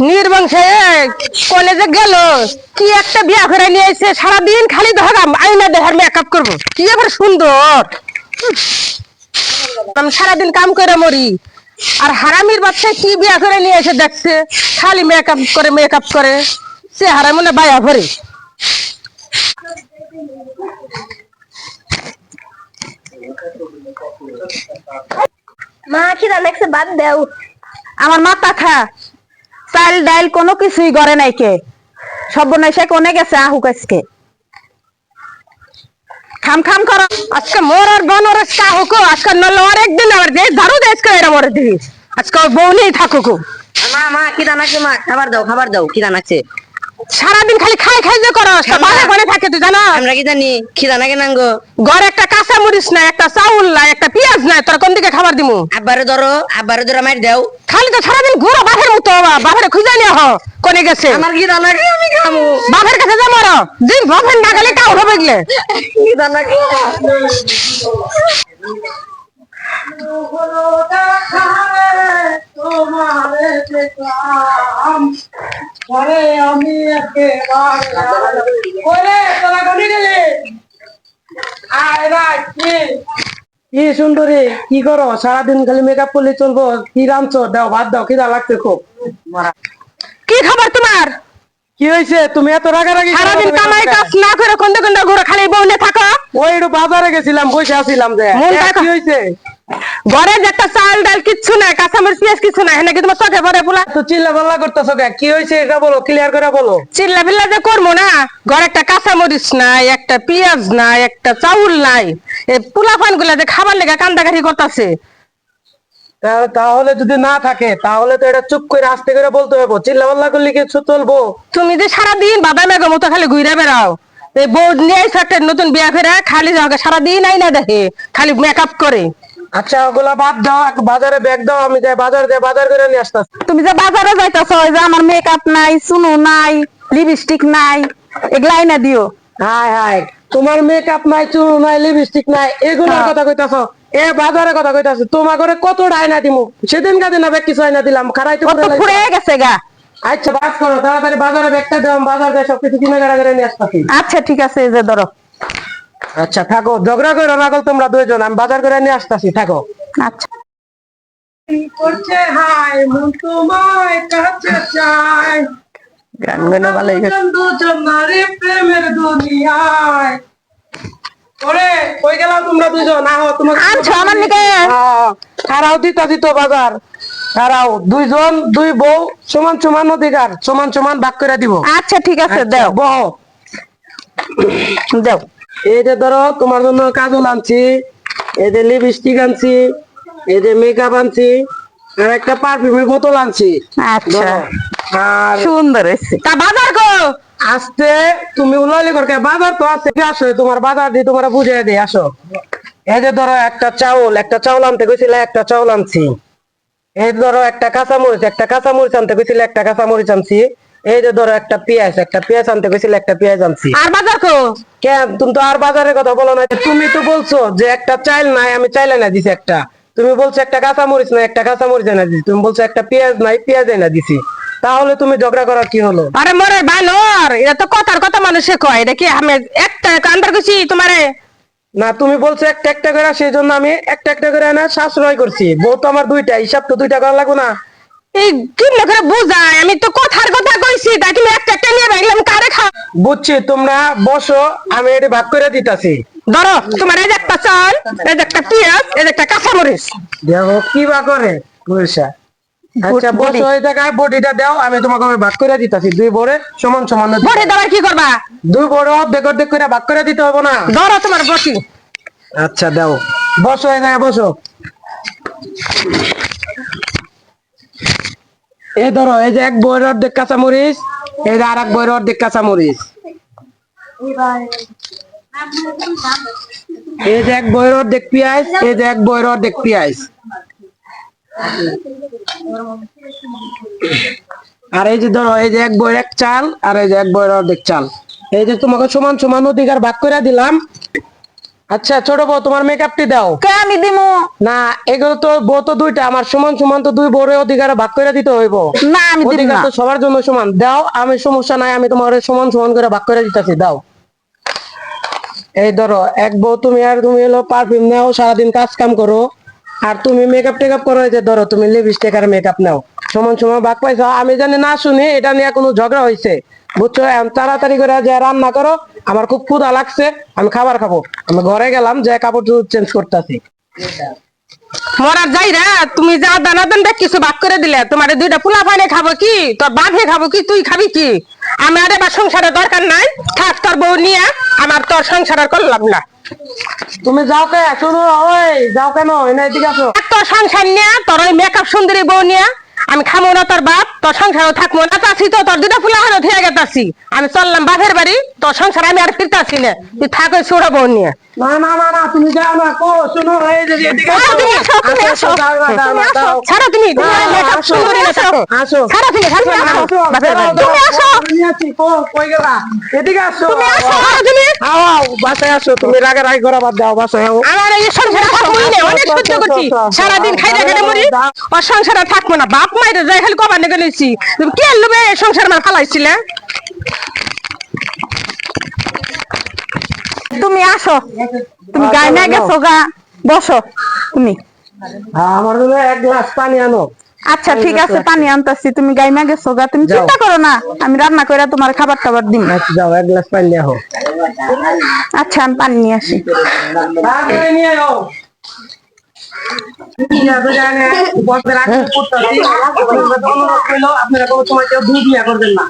নির্বংশে কলেজে গেল। কি একটা বিয়া করে নিয়ে এসে সারাদিন খালি ধরাম আইনা দেহার মেকআপ করব। কি এবার সুন্দর। আমি সারাদিন কাম করে মরি। আর হারামির বাচ্চা কি বিয়া করে নিয়ে এসে দেখছে? খালি মেকআপ করে মেকআপ করে। সে হারাম মনে বায়া ভরে। মা কি রান্নাছে বাদ দাও। আমার মাথা খা চাল ডাইল কোনো কিছুই করে নাই কে। সর্বনাশে কোনে গেছে আহুক আজকে। খাম খাম কর, আজকে মোর আর বোন আজকে হোক আজকে নল আর একদিন আবার দেশ ধরো দেশ করে এরা মরে দিবি। আজকে বউ নিয়ে থাকুক মা মা, কি দানা কি মা? খাবার দাও খাবার দাও, কি রান্নাছে সারাদিন খালি খাই খাই যে করো বাড়ি ঘরে থাকে তুই জানো আমরা কি জানি? কি রান্না কেন গো। ঘরে একটা কাঁচা মরিচ নাই একটা চাউল নাই একটা পেঁয়াজ নাই তোর কোন দিকে খাবার দিমু? আব্বারে ধরো আব্বারে ধরো মার দাও। খালি তো সারাদিন ঘুরো বাপের মতো বাপের খুঁজে নিয়ে হ কোনে গেছে। আমার কি রান্না কি আমি খামু। বাপের কাছে যা মরো দিন বাপের না গেলে কাউ হবে গেলে। কি সুন্দরী কি করো? সারাদিন খালি মেকআপ করলে চলবো। কি রাঁধছো? দাও ভাত দাও খিদা লাগছে খুব। কি খবর তোমার? কি হয়েছে? তুমি এত রাগারাগি সারাদিন কামাই কাজ না করে কোন কোন ঘুরে খালি বউ নিয়ে থাকো। ওই বাজারে গেছিলাম বসে আছিলাম যে। কি হয়েছে? ঘরে যে একটা চাল ডাল কিচ্ছু নাই কাঁচামরিচ পেঁয়াজ কিছু নাই তোমার চোখে পোলা? তো চিল্লা পাল্লা করতেছো কে? কি হয়েছে এটা বলো ক্লিয়ার করে বলো। চিল্লা বিল্লা যে করব না ঘরে একটা কাঁচামরিচ নাই একটা পেঁয়াজ নাই একটা চাউল নাই এই পোলা ফানগুলা যে খাবার লেগে কান্দাকাটি করতেছে। তাহলে যদি না থাকে তাহলে তো এটা চুপ করে আস্তে করে বলতে হবে চিল্লা পাল্লা করলে কিছু চলবো তুমি যে সারাদিন বাবা মেঘের মতো খালি ঘুরে বেড়াও এই বউ নিয়ে একটা নতুন বিয়া করে খালি যাওয়া সারাদিন আই না দেখে খালি মেকআপ করে। আচ্ছা ওগুলা বাদ দাও বাজারে ব্যাগ দাও আমি যাই বাজার দিয়ে বাজার করে নিয়ে আসতেছি। তুমি যে বাজারে যাইতেছ যে আমার মেকআপ নাই চুনু নাই লিপস্টিক নাই এগুলাই না দিও। হাই হাই তোমার মেকআপ নাই চুল নাই লিপস্টিক নাই এগুলোর কথা কইতাছো? এ বাজারে কথা কইতাছো তোমার করে কত ডাইনা দিমু? সেদিন কাদিন না ব্যাগ কিছু আইনা দিলাম খারাই তো পুরো। গেছে গা। আচ্ছা বাস করো তাড়াতাড়ি বাজারে ব্যাগটা দাও বাজার দিয়ে সবকিছু কিনে গাড়া করে নিয়ে আসতেছি। আচ্ছা ঠিক আছে এই যে ধরো। আচ্ছা থাকো ঝগড়া করো না তোমরা দুইজন আমি বাজার করে নিয়ে আসতেছি থাকো। আচ্ছা। করছে হাই মন তোমায় কাছে চাই গান গানে ভালোই। দুজন নারী প্রেমের দুনিয়ায়। ওরে কই গেলাম তোমরা দুজন আহো তোমাকে আনছো আমার নিকে খারাও দিতা দিত বাজার। খারাও দুইজন দুই বউ সমান সমান অধিকার সমান সমান ভাগ করে দিব। আচ্ছা ঠিক আছে দেও। বহ। দেও। এই যে ধরো তোমার জন্য কাজল আনছি এই যে লিপস্টিক আনছি এই যে মেকআপ আনছি আর একটা পারফিউমের বোতল আনছি। আচ্ছা। আর সুন্দর তা বাজার গো আস্তে তুমি উলালি করকে বাজার তো আছে কি আসো তোমার বাজার দিয়ে তোমার বুঝিয়ে দিই আসো। এই যে ধরো একটা চাউল একটা চাউল আনতে গেছিলে একটা চাউল আনছি। এই ধরো একটা কাঁচা মরিচ একটা কাঁচা মরিচ আনতে গেছিলে একটা কাঁচা মরিচ আনছি। এই যে ধরো একটা পেঁয়াজ একটা পেঁয়াজ আনতে গেছিলে একটা পেঁয়াজ আনছি। আর বাজার গো কেন তুমি তো আর বাজারের কথা বলো না তুমি তো বলছো যে একটা চাইল নাই আমি চাইলে না দিছি একটা। তুমি বলছো একটা কাঁচা মরিচ নাই একটা কাঁচা মরিচ এনে দিছি। তুমি বলছো একটা পেঁয়াজ নাই পেঁয়াজ এনে দিছি। তাহলে তুমি ঝগড়া করার কি হলো? আরে মরে বানর এটা তো কথার কথা মানুষে কয় এটা কি আমি একটা কান্দার গেছি তোমারে? না তুমি বলছো একটা একটা করে সেই জন্য আমি একটা একটা করে না সাশ্রয় করছি। বউ তো আমার দুইটা হিসাব তো দুইটা করা লাগবে না। এই করে আমি তো কথার কথা কইছি তা তুমি একটা একটা নিয়ে রাখলাম কারে খা বুঝছি তোমরা বসো আমি এটি ভাগ করে দিতাছি। ধরো তোমার এই একটা চাল এই একটা পেঁয়াজ এই যে একটা কাঁচামরিচ। দেখো কি বা করে আচ্ছা বসো এই জায়গায় বডিটা দাও আমি তোমাকে আমি ভাগ করে দিতাছি। দুই বড়ে সমান সমান কি করবা? দুই বড় অর্ধেক অর্ধেক করে ভাগ করে দিতে হবে না? ধরো তোমার বটি। আচ্ছা দাও। বসো এই জায়গায় বসো। এই ধরো, এই যে এক বইয়ের অর্ধেক কাঁচা মরিচ এই যে আর এক বইয়ের অর্ধেক কাঁচা মরিচ এই যে এক বইয়ের অর্ধেক পেঁয়াজ, এই যে এক বইয়ের অর্ধেক পেঁয়াজ। আর এই যে ধরো, এই যে এক বইয়ের এক চাল, আর এই যে এক বইয়ের অর্ধেক চাল। এই যে তোমাকে সমান সমান অধিকার ভাগ করে দিলাম আচ্ছা ছোট বউ তোমার মেকআপটি দাও। কে আমি দিমু? না এগুলো তো বউ তো দুইটা আমার সমান সমান তো দুই বউরে অধিকার ভাগ করে দিতে হইব। না আমি দিব অধিকার না। তো সবার জন্য সমান। দাও আমি সমস্যা নাই আমি তোমার সমান সমান করে ভাগ করে দিতেছি দাও। এই ধরো এক বউ তুমি আর তুমি হলো পারফিউম নাও সারাদিন কাজ কাম করো। আর তুমি মেকআপ টেকআপ করো এই যে ধরো তুমি লিপস্টিক আর মেকআপ নাও। সমান সমান ভাগ পাইছো। আমি জানি না শুনি এটা নিয়ে কোনো ঝগড়া হয়েছে বুঝছ? তাড়াতাড়ি করে যে রান্না করো আমার খুব ক্ষুধা লাগছে আমি খাবার খাব। আমি ঘরে গেলাম যে কাপড় চেঞ্জ করতেছি। মরার যাই রে তুমি যা দানা দানটা কিছু ভাগ করে দিলে। তোমার দুইটা পোলা পানে খাব কি? তোর বাপে খাব কি? তুই খাবি কি? আমি আমার এবার সংসারের দরকার নাই। থাক তোর বউ নিয়ে আমার তোর সংসার আর করলাম না। তুমি যাও কে? শুনো ওই যাও কেন? এনে এদিকে আসো। আর তোর সংসার নিয়ে তোর ওই মেকআপ সুন্দরী বউ নিয়ে আমি খামো না তোর বাপ তোর সংসারও থাকব না তাছি তো তোর দুটা ফুলা হলো থেকে গেতাছি। আমি চললাম বাপের বাড়ি তোর সংসার আমি আর ফিরতাছি না। তুই থাক ওই ছোড়া বউ নিয়ে। না না না না তুমি যাও না কো শুনো এই যে এদিকে আসো। আসো তুমি আসো, তুমি আসো, আসো। আসো আসো আসো আসো আসো ছাড়ো তুমি তুমি আসো আসো আসো, আসো আসো আসো আসো। ছাড়ো তুমি আসো আসো। আসো আসো, বাপের আসো বাড়ি তুমি আসো আসো। আমি আছি, কো, কই গেলা? এদিকে আসো। তুমি আসো তুমি? আও, আও, বাসায় আসো, তুমি রাগে রাগ করা বাদ দাও, বাসায় আও। আমার এই সংসারে থাকব না অনেক সহ্য করছি। সারাদিন খাইতে খাইতে মরি ওর সংসারে থাকব না। বাপ মায়ের যাই খালি কবার নিয়ে গেলেছি তুমি কে লোবে এই সংসার আমার ফালাইছিলে? তুমি আসো। তুমি গায়ে না গেছো গা। বসো। তুমি। হ্যাঁ, আমার এক গ্লাস পানি আনো। আচ্ছা ঠিক আছে পানি আনতাছি তুমি গাইমা গেছো গা তুমি। চিন্তা করো না আমি রান্না করে তোমার খাবার টাবার দিম আচ্ছা, যাও এক গ্লাস পানি নিয়ে আচ্ছা আমি পানি নিয়ে আসি আপনারা কোনো সময় কেউ দুধ বিয়া করবেন না।